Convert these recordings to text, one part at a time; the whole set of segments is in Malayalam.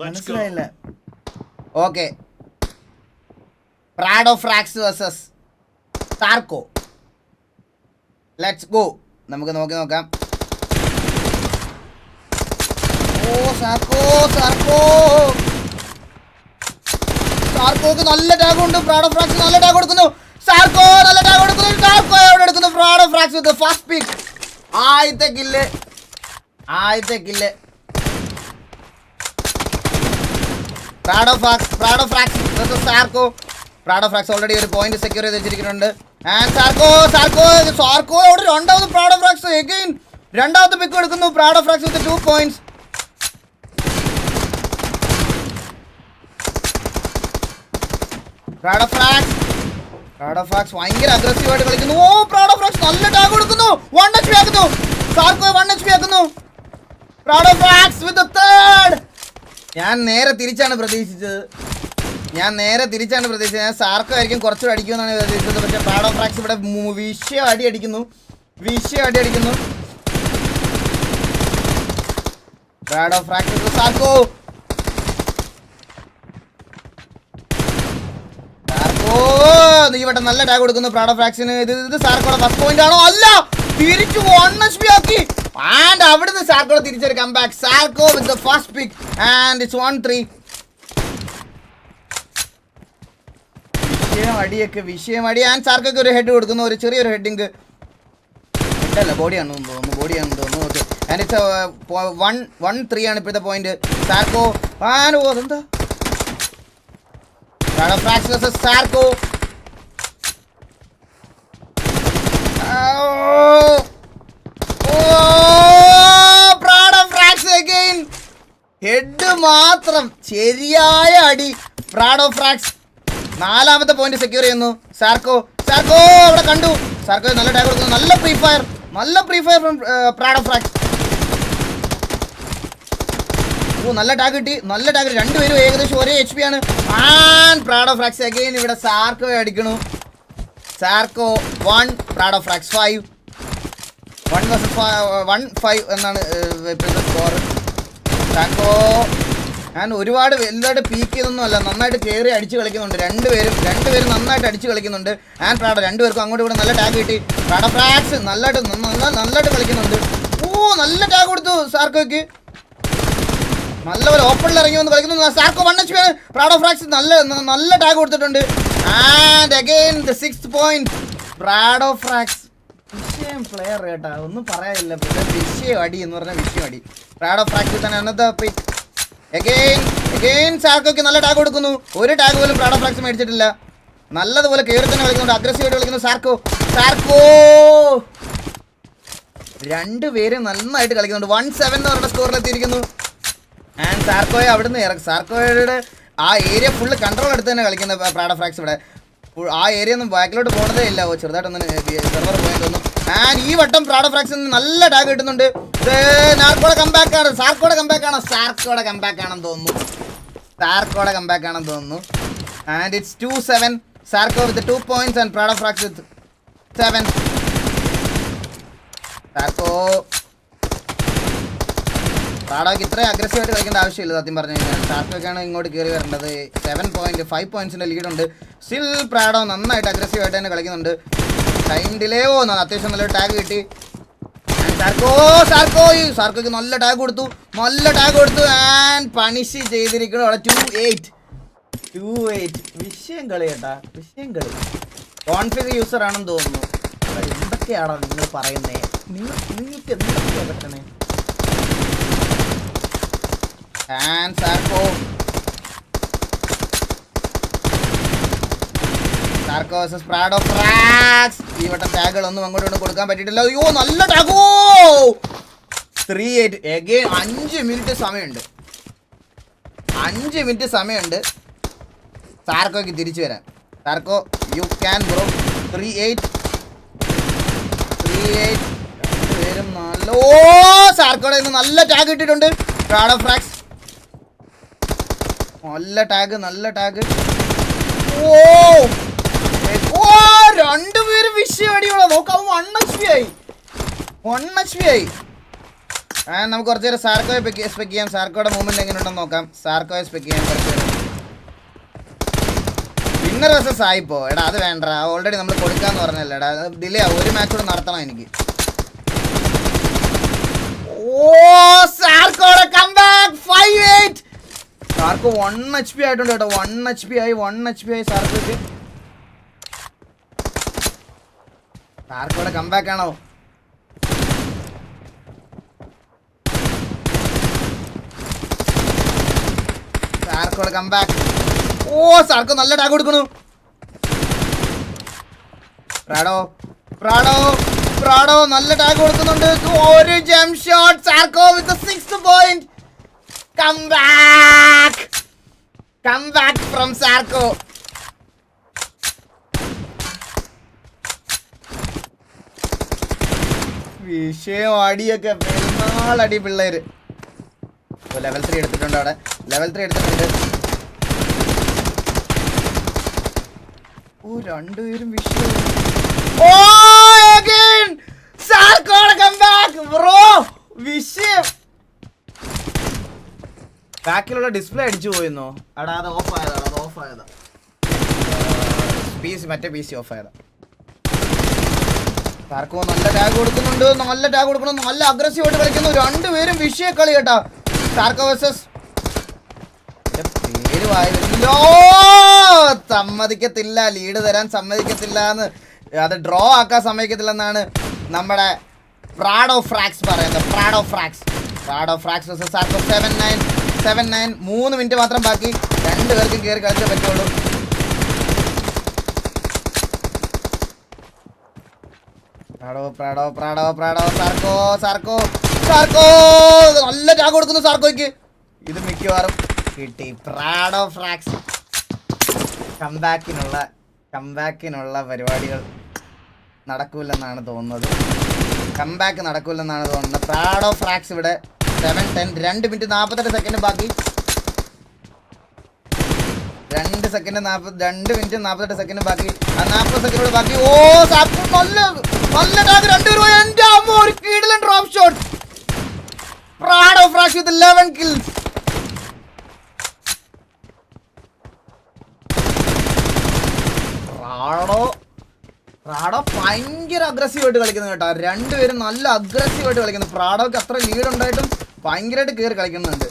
മനസ്സിലായില്ല. Okay. Prado Fracs versus Tarco let's go നമുക്ക് നോക്കി നോക്കാം. ഓ സാർക്കോ സാർക്കോ സാർക്കോക്ക് നല്ല പ്രാഡോ ഫ്രാക്സ് നല്ല കൊടുക്കുന്നു. സാർക്കോ നല്ല കൊടുക്കുന്നു. എവിടെ പ്രാഡോ ഫ്രാക്സ് വിത്ത് പിക്ക് ആദ്യത്തെ കില്ല് ആദ്യത്തെ kill Prado Fax of Fracs Sarco Sarco of Fracs already ഒരു പോയിന്റ് സെക്യൂർ ചെയ്ത് വെച്ചിരിക്കുന്നുണ്ട്. ആൻഡ് സാർക്കോ സാർക്കോ സാർക്കോ അവിടെ രണ്ടാമത് പ്രാഡ് ഓഫ് ഫ്രാക്സ് എഗെയിൻ രണ്ടാമത്തെ പിക്ക് എടുക്കുന്നു Prad of Fracs with two points Prad of Fracs Prad of Fracs ഭയങ്കര അഗ്രസീവ് ആയിട്ട് കളിക്കുന്നു. ഓ പ്രാഡ് ഓഫ് ഫ്രാക്സ് നല്ല ടാഗ് കൊടുക്കുന്നു. വൺ എച്ച് പി ആക്കുന്നു. സാർക്കോ വൺ എച്ച് പി ആക്കുന്നു. ഓഫ് ഫ്രാക്സ് വിത്ത് ഞാൻ നേരെ തിരിച്ചാണ് പ്രതീക്ഷിച്ചത്. ഞാൻ നേരെ തിരിച്ചാണ് പ്രതീക്ഷിച്ചത്. ഞാൻ സാർക്കോ ആയിരിക്കും കുറച്ചുകൂടെ അടിക്കുമെന്നാണ് പ്രതീക്ഷിച്ചത്. പക്ഷേ പാഡോ ഫ്രാക്സ് ഇവിടെ മു- വിഷയം അടി അടിക്കുന്നു. വിഷയം അടി അടിക്കുന്നു. Prado Fracs Sarco? ഇവിടെ നല്ല ടാഗ് കൊടുക്കുന്നു പ്രാഡോ ഫ്രാക്സിന് ഇത് ഇത് സാർക്കോടെ ഫസ്റ്റ് പോയിന്റ് ആണോ? അല്ല! തിരിച്ചു വൺ എച്ച് പി ആക്കി. ആൻഡ് അവിടുന്ന് സാർക്കോ തിരിച്ചൊരു comeback Sarco with the first pick and it's one three വിഷയം അടിയൊക്കെ വിഷയം ആൻഡ് സാർക്കൊക്കെ ഒരു ഹെഡ് കൊടുക്കുന്നു. ഒരു ചെറിയൊരു ഹെഡിങ് അല്ല ബോഡിയാണ് തോന്നുന്നു. ബോഡിയാണ് തോന്നുന്നു. Okay and it's one one three ആണ് ഇപ്പോഴത്തെ പോയിന്റ് സാർക്കോ ആനോ ഓ അതെന്താ? Prado Frax മാത്രം ശരിയായ അടി. പ്രാഡോ ഫ്രാക്സ് നാലാമത്തെ പോയിന്റ് സെക്യൂർ ചെയ്യുന്നു. സാർക്കോ സാർക്കോ അവിടെ കണ്ടു. സാർക്കോ നല്ല ടാഗ് കൊടുക്കുന്നു. നല്ല ഫ്രീ ഫയർ നല്ല ഫ്രീ ഫയർ പ്രാഡോ ഫ്രാക്സ് ഓ നല്ല ടാഗ് കിട്ടി. നല്ല ടാഗ് രണ്ടുപേരും ഏകദേശം ഒരേ എച്ച് പി ആണ്. ആൻഡ് പ്രാഡോ ഫ്രാക്സ് അഗെയിൻ ഇവിടെ സാർക്കോ അടിക്കണു Sarco one Prado Fracs five one one five എന്നാണ് സ്കോർ സാർക്കോ ഞാൻ ഒരുപാട് വലുതായിട്ട് പീക്ക് ചെയ്തൊന്നും അല്ല. നന്നായിട്ട് കയറി അടിച്ച് കളിക്കുന്നുണ്ട്. രണ്ടുപേരും രണ്ടുപേരും നന്നായിട്ട് അടിച്ച് കളിക്കുന്നുണ്ട്. ആൻഡ് പ്രാഡോ രണ്ടുപേർക്കും അങ്ങോട്ട് ഇവിടെ നല്ല ടാഗ് കിട്ടി. പ്രാഡോ ഫ്രാക്സ് നല്ലതായിട്ട് നല്ല നല്ലതായിട്ട് കളിക്കുന്നുണ്ട്. ഓ നല്ല ടാഗ് കൊടുത്തു സാർക്കോയ്ക്ക്. നല്ലപോലെ ഓപ്പണിൽ ഇറങ്ങി വന്ന് കളിക്കുന്നു. സാർക്കോ വൺ എച്ച് ആണ്. പ്രാഡോ ഫ്രാക്സ് നല്ല നല്ല ടാഗ് കൊടുത്തിട്ടുണ്ട്. And again the six point Prado Fracs വിഷയം പ്ലെയർ കേട്ടാ ഒന്നും പറയാനില്ല. വിഷയം അടി എന്ന് പറഞ്ഞാൽ വിഷയം അടി. പ്രാഡോ ഫ്രാക്സ് തന്നെ അന്നത്തെ എഗെയിൻ അഗൈൻ സാർക്കോക്ക് നല്ല ടാഗ് കൊടുക്കുന്നു. ഒരു ടാഗ് പോലും പ്രാഡ ഫ്ലാക്സ് മേടിച്ചിട്ടില്ല. നല്ലതുപോലെ കയറി തന്നെ കളിക്കുന്നുണ്ട്. അഗ്രസീവ് ആയിട്ട് കളിക്കുന്നു സാർക്കോ സാർക്കോ രണ്ടുപേരും നന്നായിട്ട് കളിക്കുന്നുണ്ട്. വൺ സെവൻ എന്ന് പറഞ്ഞ സ്കോറിൽ എത്തിയിരിക്കുന്നു. ആൻഡ് സാർക്കോയെ അവിടുന്ന് ഇറക്കും സാർക്കോയുടെ ആ ഏരിയ ഫുള്ള് കൺട്രോൾ എടുത്ത് തന്നെ കളിക്കുന്ന പ്രാഡ ഫ്രാക്സ് ഇവിടെ. ആ ഏരിയ ഒന്നും ബാക്കിലോട്ട് പോണതേ ഇല്ല. ചെറുതായിട്ടൊന്നും സെർവർ പോയി തോന്നുന്നു. ആൻഡ് ഈ വട്ടം പ്രാഡ ഫ്രാക്സിൽ നല്ല ടാഗ് കിട്ടുന്നുണ്ട്. നാർക്കോടെ കമ്പാക്ക് തോന്നുന്നു. തോന്നുന്നു. And it's two seven Sarco with points and with Sarco. Aggressive കളിക്കേണ്ട ആവശ്യമില്ല സത്യം പറഞ്ഞു കഴിഞ്ഞാൽ. സാർക്കൊക്കെയാണ് ഇങ്ങോട്ട് കയറി വരേണ്ടത്. സെവൻ പോയിന്റ് ഫൈവ് പോയിന്റ്സിന്റെ ലീഡ് ഉണ്ട്. സ്റ്റിൽ പ്രാഡോ നന്നായിട്ട് അഗ്രസീവ് ആയിട്ട് തന്നെ കളിക്കുന്നുണ്ട്. ടൈം ഡിലേ ഓ അത്യാവശ്യം നല്ലൊരു ടാഗ് കിട്ടി. സാർക്കോ സാർക്കോ. സാർക്കോക്ക് നല്ല ടാഗ് കൊടുത്തു. നല്ല ടാഗ് കൊടുത്തു ആൻഡ് പണിഷ് ചെയ്തിരിക്കണം അവിടെ ടു എയ്റ്റ് ടു എയ്റ്റ് വിഷയം കളി കേട്ടാ വിഷയം കളി. കോൺഫിഗ് യൂസർ ആണെന്ന് തോന്നുന്നു. എന്തൊക്കെയാണോ നിങ്ങൾ പറയുന്നേ? നിങ്ങൾ നിങ്ങൾക്ക് എന്തൊക്കെയാ പറ്റണേ? And Sarco. Sarco versus of Fracs ഈ വട്ടം ടാഗുകളൊന്നും അങ്ങോട്ടും ഇങ്ങോട്ടും കൊടുക്കാൻ പറ്റിയിട്ടില്ല. അയ്യോ നല്ല ടാഗോ ത്രീ എയ്റ്റ് എഗെയിൻ അഞ്ച് മിനിറ്റ് സമയമുണ്ട്. അഞ്ച് മിനിറ്റ് സമയമുണ്ട്. സാർക്കോയ്ക്ക് തിരിച്ചു വരാൻ. Sarco you can bro three eight three eight പേരും നല്ല ഓ സാർക്കോടെ നിന്ന് നല്ല ടാഗ് ഇട്ടിട്ടുണ്ട്. ഓഫ് ഫ്രാക്സ് നല്ല ടാഗ് നല്ല ടാഗ് ഓ. രണ്ടുപേരും വിഷയം അടിയോളാം നോക്കാം വൺ എച്ച് പി ആയി. വൺ എച്ച് പി ആയി. ആ നമുക്ക് കുറച്ച് നേരം സാർക്കോയെ പെക്ക് സ്പെക്ക് ചെയ്യാം. സാർക്കോയുടെ മൂവ്മെന്റ് എങ്ങനെ ഉണ്ടെന്ന് നോക്കാം. സാർക്കോയെ സ്പെക്ക് ചെയ്യാം കുറച്ച് നേരം വിന്നർ വേഴ്സസ് ആയിപ്പോ എടാ അത് വേണ്ട ഓൾറെഡി നമ്മൾ കൊടുക്കാന്ന് പറഞ്ഞല്ലേ എടാ. ഡിലേ ആവും. ഒരു മാച്ച് കൂടെ നടത്തണം എനിക്ക്. ഓ സാർക്കോടെ comeback five eight Sark one H P ആയിട്ടുണ്ട് കേട്ടോ. വൺ എച്ച് പി ആയി. വൺ എച്ച് പി ആയി സാർക്ക് സാർക്കോടെ കംബാക്ക് ആണോ? സാർക്കോടെ കംബാക്ക് ഓ സാർക്ക് നല്ല ടാഗ് കൊടുക്കണു. പ്രാഡോ പ്രാഡോ പ്രാഡോ നല്ല ടാഗ് കൊടുക്കുന്നുണ്ട്. ഒരു jump shot Sarco with six point come back from Sarco. വിഷയം അടിയൊക്കെ പെരുന്നാളടി പിള്ളേര്. ലെവൽ ത്രീ എടുത്തിട്ടുണ്ട് അവിടെ. ലെവൽ ത്രീ എടുത്തിട്ടുണ്ട്. ഓ രണ്ടുപേരും വിഷയം. ഓ again! സാർക്കോടെ comeback! ബ്രോ വിഷയം. ബാക്കിലുള്ള ഡിസ്പ്ലേ അടിച്ചു പോയിരുന്നു? അടാ അത് ഓഫ് ആയതാ അത് ഓഫ് ആയതാ. പി സി മറ്റേ പി സി ഓഫ് ആയതാ. സാർക്കോ നല്ല ടാഗ് കൊടുക്കുന്നുണ്ട്. നല്ല ടാഗ് കൊടുക്കണം. നല്ല അഗ്രസീവ് ആയിട്ട് കളിക്കുന്നു. രണ്ടുപേരും വിഷയ കളി കേട്ടാ സാർക്കോ വേഴ്സസ് പേര് വായി വരുന്നില്ലോ സമ്മതിക്കത്തില്ല. ലീഡ് തരാൻ സമ്മതിക്കത്തില്ല എന്ന്. അത് ഡ്രോ ആക്കാൻ സമ്മതിക്കത്തില്ലെന്നാണ് നമ്മുടെ പ്രാഡോ ഫ്രാക്സ് പറയുന്നത്. Prado Fracs Prado Fracs versus Sarco seven nine seven nine മൂന്ന് മിനിറ്റ് മാത്രം ബാക്കി. രണ്ട് പേർക്കും കയറി കളിച്ചേ പറ്റുള്ളൂ. Prado Prado Prado Prado Sarco Sarco Sarco. നല്ല ടാഗ് കൊടുക്കുന്നു സാർക്കോയ്ക്ക്. ഇത് മിക്കവാറും കിട്ടി. പ്രാഡോ ഫ്രാക്സ്. കംബാക്കിനുള്ള കംബാക്കിനുള്ള പരിപാടികൾ നടക്കൂലെന്നാണ് തോന്നുന്നത്. കംബാക്ക് നടക്കൂലെന്നാണ് തോന്നുന്നത്. പ്രാഡോ ഫ്രാക്സ് ഇവിടെ സെവൻ ടെൻ രണ്ട് മിനിറ്റ് നാൽപ്പത്തെട്ട് സെക്കൻഡ് ബാക്കി. രണ്ട് സെക്കൻഡ് നാൽപ്പത് രണ്ട് മിനിറ്റ് നാൽപ്പത്തെട്ട് സെക്കൻഡ് ബാക്കി. ആ നാൽപ്പത് സെക്കൻഡ് ബാക്കി. ഓ സാപ്പ് നല്ല നല്ല ടാഗ് രണ്ട് രൂപ എന്റെ അമ്മ ഒരു കീടിലൻ drop shot Prad of Rash with kills Rado Prado ഭയങ്കര അഗ്രസീവ് ആയിട്ട് കളിക്കുന്നു കേട്ടോ. രണ്ടുപേരും നല്ല അഗ്രസീവ് ആയിട്ട് കളിക്കുന്നു. പ്രാഡോക്ക് അത്ര ലീഡ് ഉണ്ടായിട്ടും ഭയങ്കരമായിട്ട് കയറി കളിക്കുന്നുണ്ട്.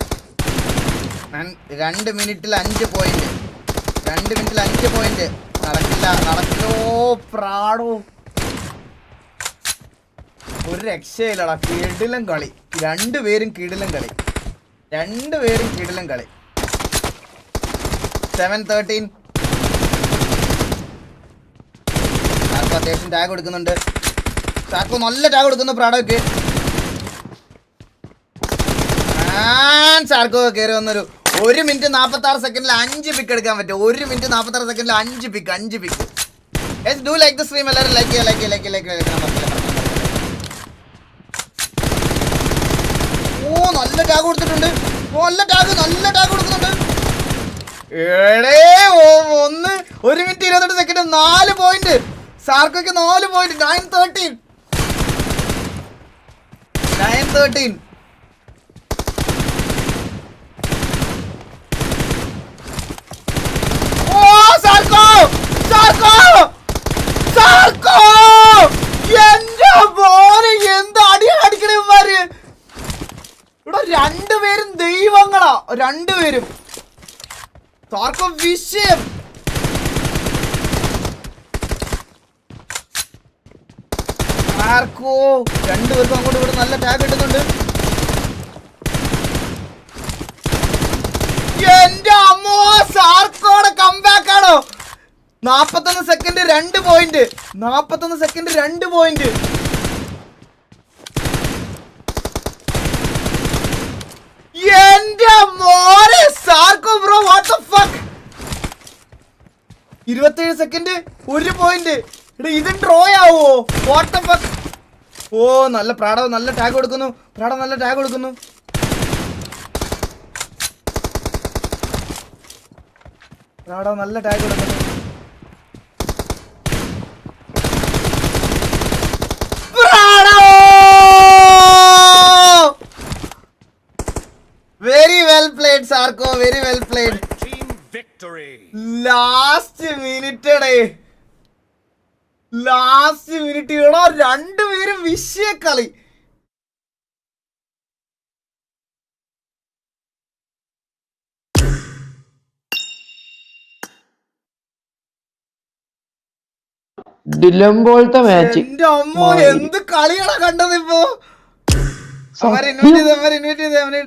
രണ്ട് മിനിറ്റിൽ അഞ്ച് പോയിന്റ് രണ്ട് മിനിറ്റിൽ അഞ്ച് പോയിന്റ് നടക്കില്ല നടക്കോ പ്രാണോ? ഒരു രക്ഷയില്ലടാ കിടിലം കളി. രണ്ടുപേരും കിടിലം കളി. രണ്ടുപേരും കിടിലം കളി. സെവൻ തേർട്ടീൻ ചാക്കോ അത്യാവശ്യം ടാഗ് കൊടുക്കുന്നുണ്ട്. ചാക്കോ നല്ല ടാഗ് കൊടുക്കുന്നു പ്രാഡോക്ക് ചാർക്കോ കയറി വന്നൊരു ഒരു മിനിറ്റ് നാൽപ്പത്തി ആറ് സെക്കൻഡിൽ അഞ്ച് പിക്ക് എടുക്കാൻ പറ്റും ഒരു മിനിറ്റ് നാൽപ്പത്തി ആറ് സെക്കൻഡിൽ അഞ്ച് പിക്ക് അഞ്ച് pick do like the stream എല്ലാവരും ലൈക്ക് ചെയ്യാം ലൈക്ക് ലൈക്ക് ലൈക്ക് ഓ നല്ല ടാഗ് കൊടുത്തിട്ടുണ്ട്. നല്ല ടാഗ് നല്ല ടാഗ് കൊടുത്തിട്ടുണ്ട്. ഒന്ന് ഒരു മിനിറ്റ് ഇരുപത്തെട്ട് സെക്കൻഡ് നാല് പോയിന്റ് സാർക്കൊക്കെ നാല് point nine thirteen nine thirteen ഓ സാർക്കോ! സാർക്കോ! സാർക്കോ! എന്റെ മോനെ എന്താ അടി അടിക്കണമാര് ഇവിടെ രണ്ടുപേരും ദൈവങ്ങളാ. രണ്ടുപേരും. സാർക്കോ വിഷയം. സാർക്കോ രണ്ടുപേർക്കും അങ്ങോട്ട് ഇവിടെ നല്ല ടാഗ് കിട്ടുന്നുണ്ട്. എന്റെ നാപ്പത്തൊന്ന് സെക്കൻഡ് രണ്ട് പോയിന്റ് നാപ്പത്തൊന്ന് സെക്കൻഡ് രണ്ട് പോയിന്റ് എന്റെ മോനെ Sarco bro what the fuck ഇരുപത്തേഴ് സെക്കൻഡ് ഒരു പോയിന്റ് എടാ ഇത് ഡ്രോ ആവോ? വാട്ട് ഫക്ക് ഓ നല്ല പ്രാട നല്ല ടാഗ് കൊടുക്കുന്നു. പ്രാട നല്ല ടാഗ് കൊടുക്കുന്നു. പ്രാട നല്ല ടാഗ് കൊടുക്കുന്നു. ലാസ്റ്റ് മിനിറ്റ് ഡേ ലാസ്റ്റ് മിനിറ്റ് എടാ രണ്ടുപേരും വിഷയ കളി. പോലത്തെ മാച്ച് എന്റെ അമ്മ എന്ത് കളിയാണ് കണ്ടത് ഇപ്പോ? അവരെ ഇൻവൈറ്റ് ചെയ്ത് അവരെ ഇൻവൈറ്റ് ചെയ്ത് അവരെ